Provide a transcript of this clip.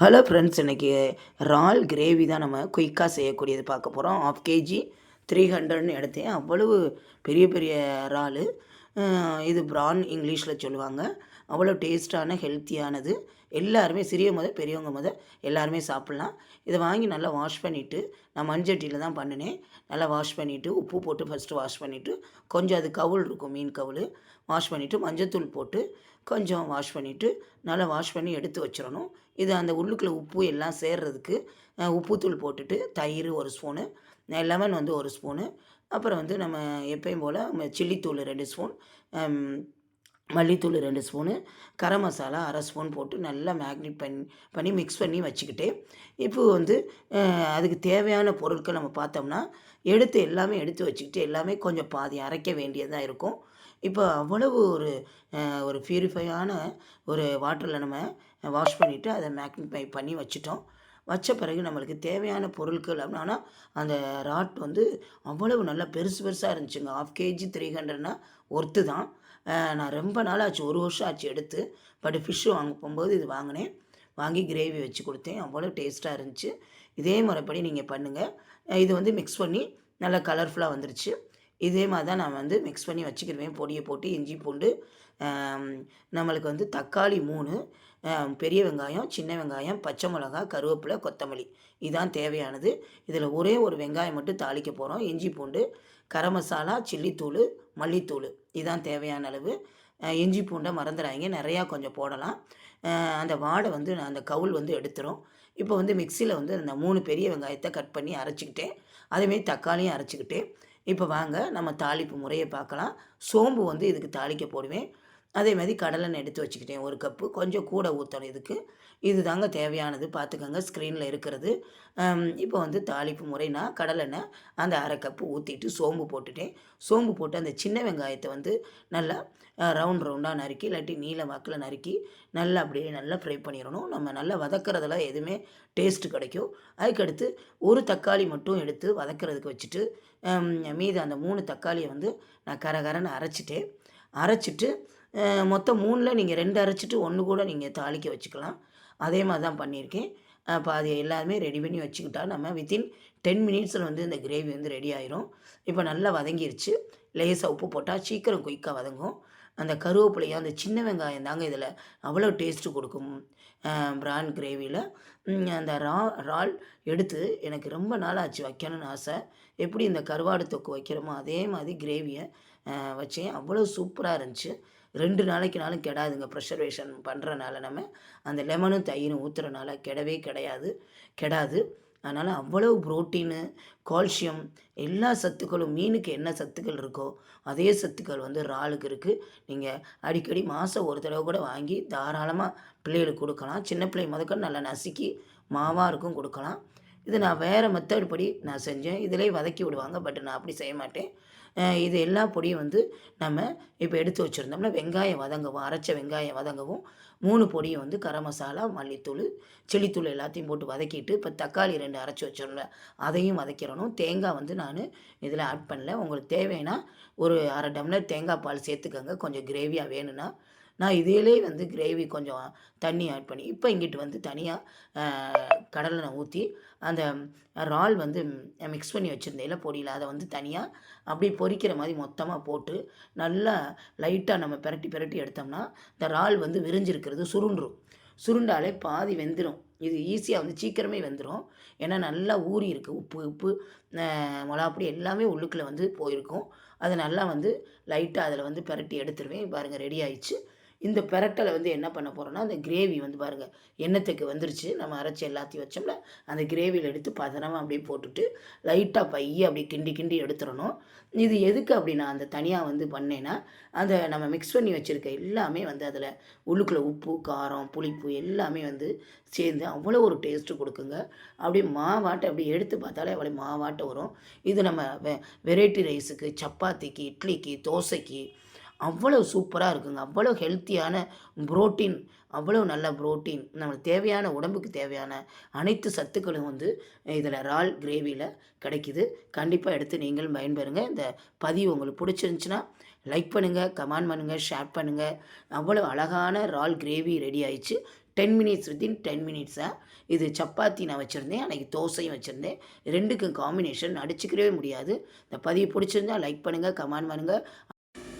Hello friends இன்றைக்கி இறால் gravy தான் நம்ம குயிக்காக செய்யக்கூடியது பார்க்க போகிறோம் ஆஃப் கேஜி த்ரீ ஹண்ட்ரட்னு எடுத்தேன். அவ்வளவு பெரிய பெரிய இறால் இது ப்ரான் இங்கிலீஷில் சொல்லுவாங்க. அவ்வளோ டேஸ்டான ஹெல்த்தியானது எல்லாருமே சிறிய முத பெரியவங்க முத எல்லாருமே சாப்பிட்லாம். இதை வாங்கி நல்லா வாஷ் பண்ணிவிட்டு நான் மண்சட்டியில் தான் பண்ணினேன். நல்லா வாஷ் பண்ணிவிட்டு உப்பு போட்டு ஃபஸ்ட்டு வாஷ் பண்ணிவிட்டு கொஞ்சம் அது கவுள் இருக்கும் மீன் கவுள் வாஷ் பண்ணிவிட்டு மஞ்சத்தூள் போட்டு கொஞ்சம் வாஷ் பண்ணிவிட்டு நல்லா வாஷ் பண்ணி எடுத்து வச்சிடணும். இது அந்த உள்ளுக்குள்ளே உப்பு எல்லாம் சேர்றதுக்கு உப்புத்தூள் போட்டுட்டு தயிர் ஒரு ஸ்பூனு லெமன் வந்து ஒரு ஸ்பூனு அப்புறம் வந்து நம்ம எப்பயும் போல் சில்லித்தூள் ரெண்டு ஸ்பூன் மல்லித்தூள் ரெண்டு ஸ்பூனு கரம் மசாலா அரை ஸ்பூன் போட்டு நல்லா மேக்னேட் பண்ணி பண்ணி மிக்ஸ் பண்ணி வச்சுக்கிட்டு இப்போ வந்து அதுக்கு தேவையான பொருட்கள் நம்ம பார்த்தோம்னா எடுத்து எல்லாமே எடுத்து வச்சுக்கிட்டு எல்லாமே கொஞ்சம் பாதி அரைக்க வேண்டியதாக இருக்கும். இப்போ அவ்வளவு ஒரு ஒரு பியூரிஃபையான ஒரு வாட்டரில் நம்ம வாஷ் பண்ணிவிட்டு அதை மேக்னிஃபை பண்ணி வச்சுட்டோம். வச்ச பிறகு நம்மளுக்கு தேவையான பொருட்கள் அப்படின்னா அந்த ராட் வந்து அவ்வளவு நல்லா பெருசு பெருசாக இருந்துச்சுங்க. ஆஃப் கேஜி த்ரீ ஹண்ட்ரட்னா ஒர்த்து தான். நான் ரொம்ப நாள் ஆச்சு ஒரு வருஷம் ஆச்சு எடுத்து. பட் ஃபிஷ்ஷு வாங்க போகும்போது இது வாங்கினேன். வாங்கி கிரேவி வச்சு கொடுத்தேன். அவ்வளோ டேஸ்ட்டாக இருந்துச்சு. இதே முறைப்படி நீங்கள் பண்ணுங்கள் இது வந்து மிக்ஸ் பண்ணி நல்லா கலர்ஃபுல்லாக வந்துருச்சு. இதே மாதிரி தான் நான் வந்து மிக்ஸ் பண்ணி வச்சுக்கிடுவேன் பொடியை போட்டு இஞ்சி பூண்டு நம்மளுக்கு வந்து தக்காளி மூணு பெரிய வெங்காயம் சின்ன வெங்காயம் பச்சை மிளகா கருவேப்பிலை கொத்தமல்லி. இதான் தேவையானது. இதில் ஒரே ஒரு வெங்காயம் மட்டும் தாளிக்க போகிறோம் இஞ்சி பூண்டு கரம் மசாலா சில்லித்தூள் மல்லித்தூள். இதுதான் தேவையான அளவு. இஞ்சி பூண்டை மறந்துடாங்க நிறையா கொஞ்சம் போடலாம். அந்த வாடை வந்து நான் அந்த கவுல் வந்து எடுத்துரும். இப்போ வந்து மிக்சியில் வந்து அந்த மூணு பெரிய வெங்காயத்தை கட் பண்ணி அரைச்சிக்கிட்டேன். அதேமாரி தக்காளியும் அரைச்சிக்கிட்டேன். இப்போ வாங்க நம்ம தாளிப்பு முறையை பார்க்கலாம். சோம்பு வந்து இதுக்கு தாளிக்க போடுவேன். அதே மாதிரி கடலெண்ணெய் எடுத்து வச்சுக்கிட்டேன். ஒரு கப்பு. கொஞ்சம் கூட ஊற்றணும் இதுக்கு. இது தாங்க தேவையானது. பார்த்துக்கோங்க ஸ்க்ரீனில் இருக்கிறது. இப்போ வந்து தாளிப்பு முறைனா கடலெண்ணெய் அந்த அரை கப்பு ஊற்றிட்டு சோம்பு போட்டுட்டேன். சோம்பு போட்டு அந்த சின்ன வெங்காயத்தை வந்து நல்லா ரவுண்ட் ரவுண்டாக நறுக்கி இல்லாட்டி நீல வாக்கில் நறுக்கி நல்லா அப்படியே நல்லா ஃப்ரை பண்ணிடணும். நம்ம நல்லா வதக்கிறதுல எதுவுமே டேஸ்ட்டு கிடைக்கும். அதுக்கடுத்து ஒரு தக்காளி மட்டும் எடுத்து வதக்கிறதுக்கு வச்சுட்டு மீது அந்த மூணு தக்காளியை வந்து நான் கரகரன்னு அரைச்சிட்டேன். அரைச்சிட்டு மொத்தம் மூணில் நீங்கள் ரெண்டு அரைச்சிட்டு ஒன்று கூட நீங்கள் தாளிக்க வச்சுக்கலாம். அதே மாதிரி தான் பண்ணியிருக்கேன். அப்போ அது எல்லாமே ரெடி பண்ணி வச்சுக்கிட்டா நம்ம வித்தின் டென் மினிட்ஸில் வந்து இந்த கிரேவி வந்து ரெடி ஆயிரும். இப்போ நல்லா வதங்கிருச்சு. லேசாக உப்பு போட்டால் சீக்கிரம் குயிக்காக வதங்கும். அந்த கருவேப்பிலையும் அந்த சின்ன வெங்காயம் தாங்க இதில் அவ்வளோ டேஸ்ட்டு கொடுக்கும். பிரான் கிரேவியில் அந்த ரா இறால் எடுத்து எனக்கு ரொம்ப நாள் ஆச்சு வைக்கணும்னு ஆசை. எப்படி இந்த கருவாடு தொக்கு வைக்கிறோமோ அதே மாதிரி கிரேவியை வச்சேன். அவ்வளோ சூப்பராக இருந்துச்சு. ரெண்டு நாளைக்குனாலும் கெடாதுங்க. ப்ரெஷர்வேஷன் பண்ணுறனால நம்ம அந்த லெமனும் தயிரும் ஊற்றுறனால கெடவே கிடையாது. கெடாது. அதனால் அவ்வளவு புரோட்டீனு கால்சியம் எல்லா சத்துக்களும் மீனுக்கு என்ன சத்துக்கள் இருக்கோ அதே சத்துக்கள் வந்து இறாலுக்கு இருக்குது நீங்கள் அடிக்கடி மாதம் ஒரு தடவை கூட வாங்கி தாராளமாக பிள்ளைகளுக்கு கொடுக்கலாம். சின்ன பிள்ளை முதக்க நல்லா நசுக்கி மாவாக இருக்கும் கொடுக்கலாம். இது நான் வேறு மெத்தட் படி நான் செஞ்சேன். இதிலே வதக்கி விடுவாங்க பட் நான் அப்படி செய்ய மாட்டேன். இது எல்லா பொடியும் வந்து நம்ம இப்போ எடுத்து வச்சுருந்தோம்னா வெங்காயம் வதங்கவும் அரைச்ச வெங்காயம் வதங்கவும் மூணு பொடியும் வந்து கரம் மசாலா மல்லித்தூள் செளித்தூள் எல்லாத்தையும் போட்டு வதக்கிட்டு இப்போ தக்காளி ரெண்டு அரைச்சி வச்சிடல அதையும் வதக்கிடணும் தேங்காய் வந்து நான் இதில் ஆட் பண்ணல. உங்களுக்கு தேவைன்னா ஒரு அரை டம்ளர் தேங்காய் பால் சேர்த்துக்கோங்க. கொஞ்சம் கிரேவியாக வேணும்னா. நான் இதிலே வந்து கிரேவி கொஞ்சம் தண்ணி ஆட் பண்ணி இப்போ இங்கிட்டு வந்து தனியாக கடலை ஊற்றி அந்த இறால் வந்து மிக்ஸ் பண்ணி வச்சுருந்தேன். பொடியில் அதை வந்து தனியாக அப்படி பொரிக்கிற மாதிரி மொத்தமாக போட்டு நல்லா லைட்டாக நம்ம பிரட்டி பிரட்டி எடுத்தோம்னா இந்த இறால் வந்து விரிஞ்சிருக்கிறது சுருண்டுரும் சுருண்டாலே பாதி வெந்துடும் இது ஈஸியாக வந்து சீக்கிரமே வெந்துடும் ஏன்னா நல்லா ஊறி இருக்குது உப்பு உப்பு அஹ், மிளகாப்பொடி எல்லாமே உள்ளுக்குள்ளே வந்து போயிருக்கும். அதை நல்லா வந்து லைட்டாக அதில் வந்து பிரட்டி எடுத்துருவேன். பாருங்கள் ரெடி ஆயிடுச்சு. இந்த பெரட்டலை வந்து என்ன பண்ண போகிறோன்னா அந்த கிரேவி வந்து பாருங்கள் எண்ணத்துக்கு வந்துருச்சு. நம்ம அரைச்சி எல்லாத்தையும் வச்சோம்ல அந்த கிரேவியில் எடுத்து பதனமாக அப்படியே போட்டுட்டு லைட்டாக பைய அப்படியே கிண்டி கிண்டி எடுத்துடணும். இது எதுக்கு அப்படின்னா அந்த தனியாக வந்து பண்ணேன்னா அந்த நம்ம மிக்ஸ் பண்ணி வச்சுருக்க எல்லாமே வந்து அதில் உள்ளுக்குள்ளே உப்பு காரம் புளிப்பு எல்லாமே வந்து சேர்ந்து அவ்வளோ ஒரு டேஸ்ட்டு கொடுக்குங்க. அப்படியே மாவாட்டை அப்படியே எடுத்து பார்த்தாலே அவ்வளோ மாவாட்டை வரும். இது நம்ம வெ வெரைட்டி ரைஸுக்கு சப்பாத்திக்கு இட்லிக்கு தோசைக்கு அவ்வளோ சூப்பராக இருக்குங்க. அவ்வளோ ஹெல்த்தியான புரோட்டீன் அவ்வளோ நல்ல புரோட்டீன் நம்மளுக்கு தேவையான உடம்புக்கு தேவையான அனைத்து சத்துக்களும் வந்து இதில் இறால் கிரேவியில் கிடைக்குது. கண்டிப்பாக எடுத்து நீங்களும் பயன்பெறுங்க. இந்த பதிவு உங்களுக்கு பிடிச்சிருந்துச்சுன்னா லைக் பண்ணுங்கள் கமெண்ட் பண்ணுங்கள் ஷேர் பண்ணுங்கள் அவ்வளோ அழகான இறால் கிரேவி ரெடி ஆயிடுச்சு. டென் மினிட்ஸ் வித்தின் டென் மினிட்ஸாக இது சப்பாத்தி நான் வச்சுருந்தேன். அன்றைக்கி தோசையும் வச்சுருந்தேன். ரெண்டுக்கும் காம்பினேஷன் அடிச்சுக்கிறவே முடியாது. இந்த பதிவு பிடிச்சிருந்தா லைக் பண்ணுங்கள் கமெண்ட் பண்ணுங்கள்